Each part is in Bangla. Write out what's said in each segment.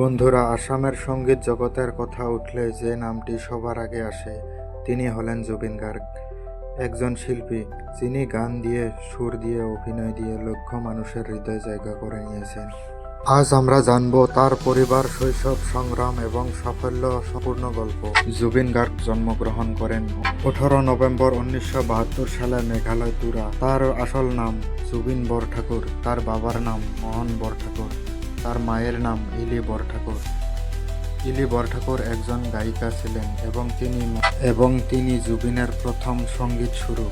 বন্ধুরা, আসামের সংগীত জগতের কথা উঠলে যে নামটি সবার আগে আসে, তিনি হলেন জুবিন গার্গ। একজন শিল্পী, যিনি গান দিয়ে, সুর দিয়ে, অভিনয় দিয়ে লক্ষ মানুষের হৃদয় জায়গা করে নিয়েছেন। আজ আমরা জানব তার পরিবার, শৈশব, সংগ্রাম এবং সাফল্য সম্পূর্ণ গল্প। জুবিন গার্গ জন্মগ্রহণ করেন আঠারো নভেম্বর উনিশশো বাহাত্তর সালে মেঘালয় তুরা। তার আসল নাম জুবিন বরঠাকুর, তার বাবার নাম মোহন বরঠাকুর। তার মায়ের নাম ইলি বরঠাকুর। ইলি বরঠাকুর একজন গায়িকা ছিলেন এবং তিনি এবং তিনি জুবিনের প্রথম সংগীত শুরু।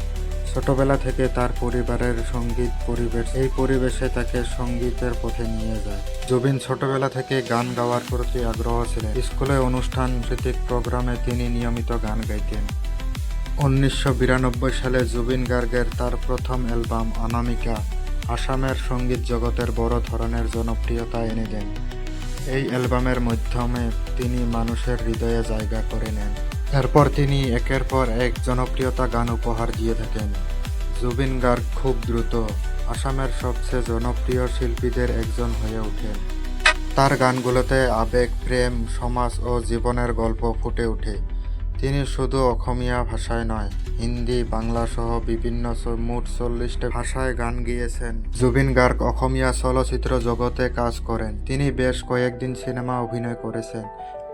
ছোটবেলা থেকে তার পরিবারের সংগীত পরিবেশ এই পরিবেশে তাকে সঙ্গীতের পথে নিয়ে যায়। জুবিন ছোটবেলা থেকে গান গাওয়ার প্রতি আগ্রহ ছিলেন। স্কুলে অনুষ্ঠান ভিত্তিক প্রোগ্রামে তিনি নিয়মিত গান গাইতেন। উনিশশো বিরানব্বই সালে জুবিন গার্গের তার প্রথম অ্যালবাম অনামিকা আসামের সংগীত জগতের বড় ধরনের জনপ্রিয়তা এনে দেন। এই অ্যালবামের মাধ্যমে তিনি মানুষের হৃদয়ে জায়গা করে নেন। এরপর তিনি একের পর এক জনপ্রিয়তা গান উপহার দিয়ে থাকেন। জুবিন গার্গ খুব দ্রুত আসামের সবচেয়ে জনপ্রিয় শিল্পীদের একজন হয়ে ওঠেন। তার গানগুলোতে আবেগ, প্রেম, সমাজ ও জীবনের গল্প ফুটে ওঠে। তিনি শুধু অসমীয়া ভাষায় নয়, হিন্দি, বাংলা সহ বিভিন্ন মোট চল্লিশটা ভাষায় গান গিয়েছেন। জুবিন গার্গ অসমীয়া চলচ্চিত্র জগতে কাজ করেন। তিনি বেশ কয়েকদিন সিনেমা অভিনয় করেছেন।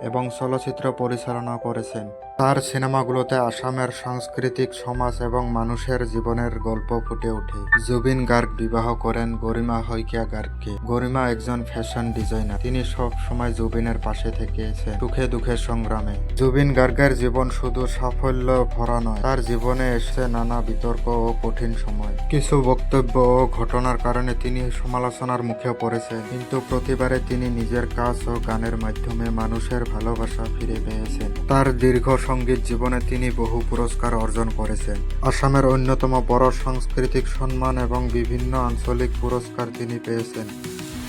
এবং চলচ্চিত্র পরিচালনা করেছেন। তার সিনেমাগুলোতে আসামের সাংস্কৃতিক সমাজ এবং মানুষের জীবনের গল্প ফুটে ওঠে। জুবিন গার্গ বিবাহ করেন গরিমা হৈকিয়া গার্গকে। গরিমা একজন ফ্যাশন ডিজাইনার। তিনি সব সময় জুবিনের পাশে থেকেছেন সুখে দুঃখে সংগ্রামে। জুবিন গার্গের জীবন শুধু সাফল্য ভরা নয়, তার জীবনে এসেছে নানা বিতর্ক ও কঠিন সময়। কিছু বক্তব্য ও ঘটনার কারণে তিনি সমালোচনার মুখে পড়েছেন, কিন্তু প্রতিবারে তিনি নিজের কাজ ও গানের মাধ্যমে মানুষের ভালোবাসা ফিরে পেয়েছেন। তার দীর্ঘ সংগীত জীবনে তিনি বহু পুরস্কার অর্জন করেছেন। আসামের অন্যতম বড় সাংস্কৃতিক সম্মান এবং বিভিন্ন আঞ্চলিক পুরস্কার তিনি পেয়েছেন।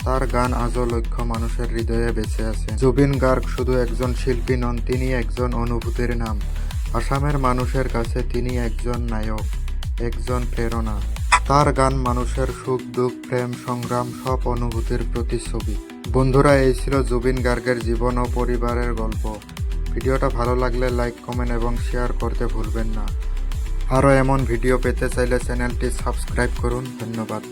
তার গান আজও লক্ষ মানুষের হৃদয়ে বেঁচে আছে। জুবিন গার্গ শুধু একজন শিল্পী নন, তিনি একজন অনুভূতির নাম। আসামের মানুষের কাছে তিনি একজন নায়ক, একজন প্রেরণা। তার গান মানুষের সুখ, দুঃখ, প্রেম, সংগ্রাম সব অনুভূতির প্রতিচ্ছবি। বন্ধুরা, এই ছিল জুবিন গার্গের জীবন ও পরিবারের গল্প। ভিডিওটা ভালো লাগলে লাইক, কমেন্ট এবং শেয়ার করতে ভুলবেন না। আরও এমন ভিডিও পেতে চাইলে চ্যানেলটি সাবস্ক্রাইব করুন। ধন্যবাদ।